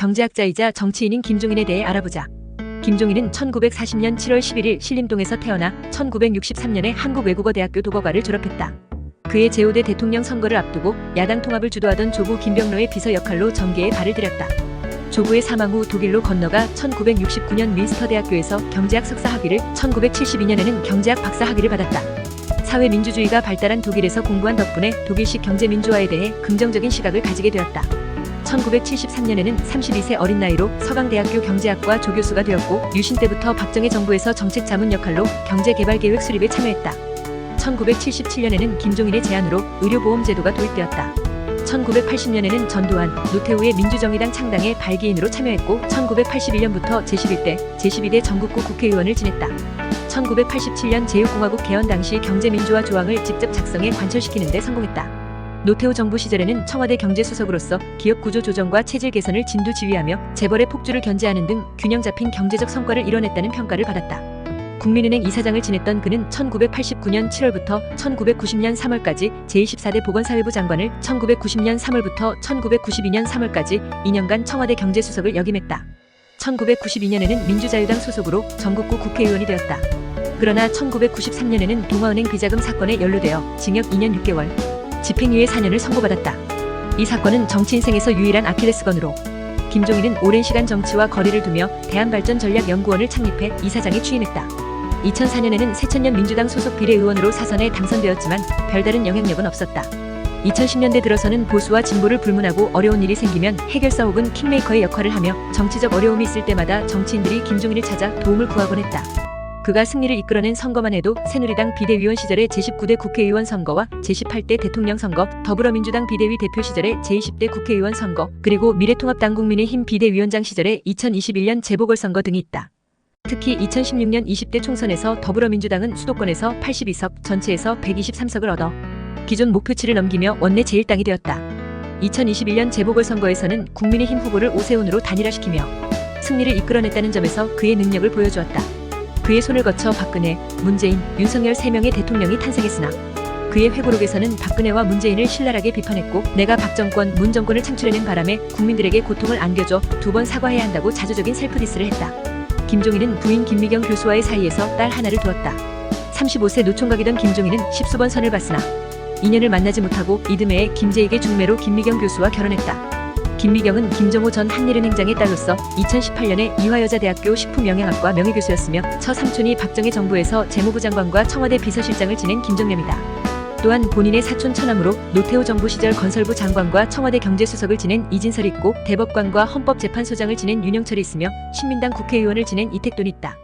경제학자이자 정치인인 김종인에 대해 알아보자. 김종인은 1940년 7월 11일 신림동에서 태어나 1963년에 한국외국어대학교 독어과를 졸업했다. 그의 제5대 대통령 선거를 앞두고 야당 통합을 주도하던 조부 김병로의 비서 역할로 정계에 발을 들였다. 조부의 사망 후 독일로 건너가 1969년 민스터 대학교에서 경제학 석사 학위를 1972년에는 경제학 박사 학위를 받았다. 사회 민주주의가 발달한 독일에서 공부한 덕분에 독일식 경제 민주화에 대해 긍정적인 시각을 가지게 되었다. 1973년에는 32세 어린 나이로 서강대학교 경제학과 조교수가 되었고 유신 때부터 박정희 정부에서 정책 자문 역할로 경제개발계획 수립에 참여했다. 1977년에는 김종인의 제안으로 의료보험제도가 도입되었다. 1980년에는 전두환, 노태우의 민주정의당 창당에 발기인으로 참여했고 1981년부터 제11대, 제12대 전국구 국회의원을 지냈다. 1987년 제6공화국 개헌 당시 경제민주화 조항을 직접 작성해 관철시키는 데 성공했다. 노태우 정부 시절에는 청와대 경제수석으로서 기업 구조 조정과 체질 개선을 진두지휘하며 재벌의 폭주를 견제하는 등 균형 잡힌 경제적 성과를 이뤄냈다는 평가를 받았다. 국민은행 이사장을 지냈던 그는 1989년 7월부터 1990년 3월까지 제24대 보건사회부 장관을 1990년 3월부터 1992년 3월까지 2년간 청와대 경제수석을 역임했다. 1992년에는 민주자유당 소속으로 전국구 국회의원이 되었다. 그러나 1993년에는 동아은행 비자금 사건에 연루되어 징역 2년 6개월, 집행유예 4년을 선고받았다. 이 사건은 정치 인생에서 유일한 아킬레스건으로 김종인은 오랜 시간 정치와 거리를 두며 대한발전전략연구원을 창립해 이사장에 취임했다. 2004년에는 새천년 민주당 소속 비례의원으로 사선에 당선되었지만 별다른 영향력은 없었다. 2010년대 들어서는 보수와 진보를 불문하고 어려운 일이 생기면 해결사 혹은 킹메이커의 역할을 하며 정치적 어려움이 있을 때마다 정치인들이 김종인을 찾아 도움을 구하곤 했다. 그가 승리를 이끌어낸 선거만 해도 새누리당 비대위원 시절의 제19대 국회의원 선거와 제18대 대통령 선거, 더불어민주당 비대위 대표 시절의 제20대 국회의원 선거, 그리고 미래통합당 국민의힘 비대위원장 시절의 2021년 재보궐선거 등이 있다. 특히 2016년 20대 총선에서 더불어민주당은 수도권에서 82석, 전체에서 123석을 얻어 기존 목표치를 넘기며 원내 제1당이 되었다. 2021년 재보궐선거에서는 국민의힘 후보를 오세훈으로 단일화시키며 승리를 이끌어냈다는 점에서 그의 능력을 보여주었다. 그의 손을 거쳐 박근혜, 문재인, 윤석열 3명의 대통령이 탄생했으나 그의 회고록에서는 박근혜와 문재인을 신랄하게 비판했고 내가 박정권, 문정권을 창출해낸 바람에 국민들에게 고통을 안겨줘 두 번 사과해야 한다고 자조적인 셀프디스를 했다. 김종인은 부인 김미경 교수와의 사이에서 딸 하나를 두었다. 35세 노총각이던 김종인은 십수번 선을 봤으나 인연을 만나지 못하고 이듬해에 김재익의 중매로 김미경 교수와 결혼했다. 김미경은 김정호 전 한일은행장의 딸로서 2018년에 이화여자대학교 식품영양학과 명예교수였으며 처 삼촌이 박정희 정부에서 재무부 장관과 청와대 비서실장을 지낸 김정남이다. 또한 본인의 사촌 처남으로 노태우 정부 시절 건설부 장관과 청와대 경제수석을 지낸 이진설이 있고 대법관과 헌법재판소장을 지낸 윤영철이 있으며 신민당 국회의원을 지낸 이택돈이 있다.